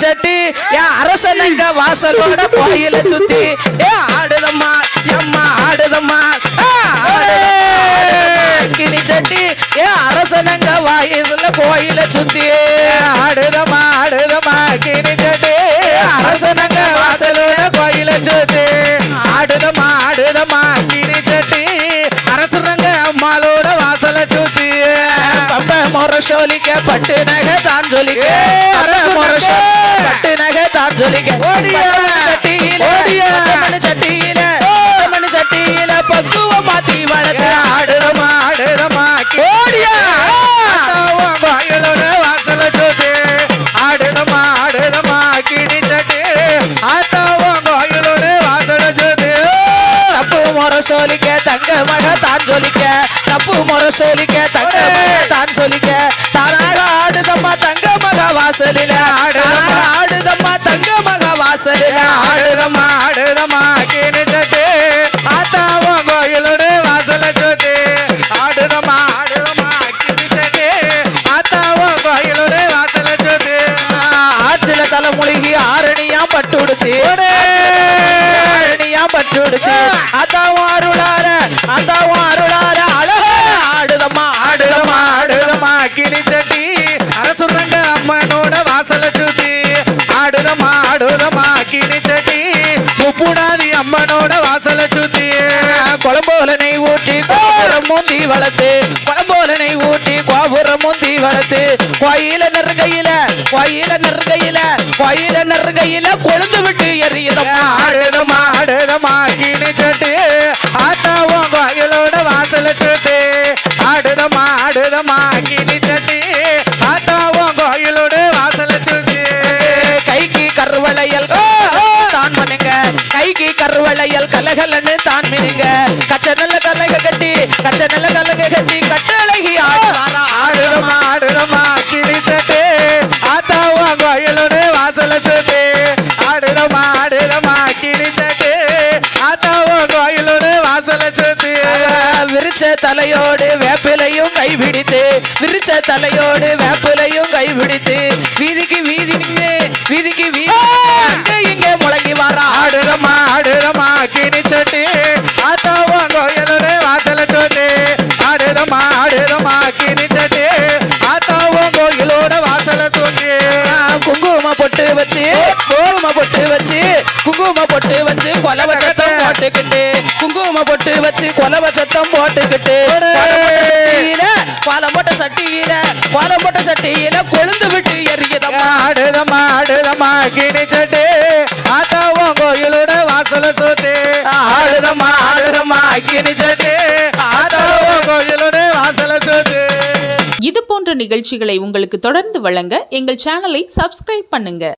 சட்டி என் அரசனங்க வாசலோட கோயில சுத்தி ஏ ஆடுதம்மா எம்மா ஆடுதம்மா கிணி சட்டி ஏன் அரசனங்க வாயில கோயில சுத்தி ஆடுதம்மா ஆடுதம்மா கிணிச்சட்டி அரசனங்க வாசலோட கோயில சுத்தி ஆடுதம்மா ஆடுதம்மா கிணிச்சட்டி அரசனங்க அம்மாளோட வாசல சுத்தி பம்ப முறை சொல்லிக்க பட்டு நகை தான் சொல்லிக்க ஏ, அரசு முறை பச்சைமணி சட்டியில. பச்சைமணி சட்டியில பச்சைமணி சட்டியில பக்குவ மாத்தி வளர்த்து ஆடுதம்மா ஆடுதம்மா ஓடியா. கோயிலோட வாசல சுத்தி ஆடுதம்மா ஆடுதம்மா கிணிச்சட்டி ஆத்தாவும் கோயிலோட வாசல சுத்தி தப்பு முறை சொல்லிக்க தங்க மக தான் சொல்லிக்க தப்பு முறை சொல்லிக்க தங்க மக தான் சொல்லிக்க வாசலில ஆடுதம்மா ஆடுதம்மா கிணிச்சட்டு ஆத்தாவும் கோயிலோட வாசல சுத்தி. ஆடுதம்மா ஆடுதம்மா கிணிச்சட்டு ஆத்தாவும் கோயிலோட வாசல சுத்தி. ஆற்றில தலைமொழிகி ஆரணியா பட்டு உடுத்து. ஆரணியா பட்டு உடுத்து அதாவும் அருளார. குழம்போல ஊட்டி ஊற்றி கோபுரம் முந்தி வளர்த்து குழம்போல நெய் ஊற்றி கோபுரம் முந்தி வளர்த்து. கோயில நெருங்கையில கோயில நெருங்கையில கோயில நெருங்கையில கொழுந்து விட்டு எறியதமா அழுதமா ஆடுதம்மா கிணிச்சட்டு சட்டு கைக்கு கருவளையல் கலகலன்னு தான் மினுங்க. கச்ச நல்ல கலக கட்டி கச்ச நல்ல கலக கட்டி கட்டழகி ஆடுவாரா ஆடுதம்மா ஆடுதம்மா கிழிச்சட்டு ஆத்தாவும் கோயிலோட வாசல சுத்தி ஆடுதம்மா ஆடுதம்மா கிழிச்சட்டு ஆத்தாவும் கோயிலோட வாசல சுத்தி விரிச்ச தலையோடு வேப்பிலையும் கைபிடித்து விரிச்ச தலையோடு வேப்பிலையும் கைபிடித்து வீதிக்கு வீதி வீதிக்கு வீதி இங்க முழங்கி வாரா. ஆடுதம்மா குங்கும பொட்டு வச்சு கொலவ சத்தம் போட்டுக்கிட்டு. குங்கும பொட்டு வச்சு கொலவ சத்தம் போட்டுக்கிட்டு. பாலம் போட்ட சட்டியில பாலம் போட்ட சட்டியில கொழுந்து விட்டு எரியுதம்மா ஆடுதம்மா ஆடுதம்மா கிணிச்சட்டு ஆத்தாவும் கோயிலோட வாசல சுத்தி. ஆடுதம்மா ஆடுதம்மா கிணிச்சட்டு ஆத்தாவும் கோயிலோட வாசல சுத்தி. இது போன்ற நிகழ்ச்சிகளை உங்களுக்கு தொடர்ந்து வழங்க எங்கள் சேனலை சப்ஸ்கிரைப் பண்ணுங்க.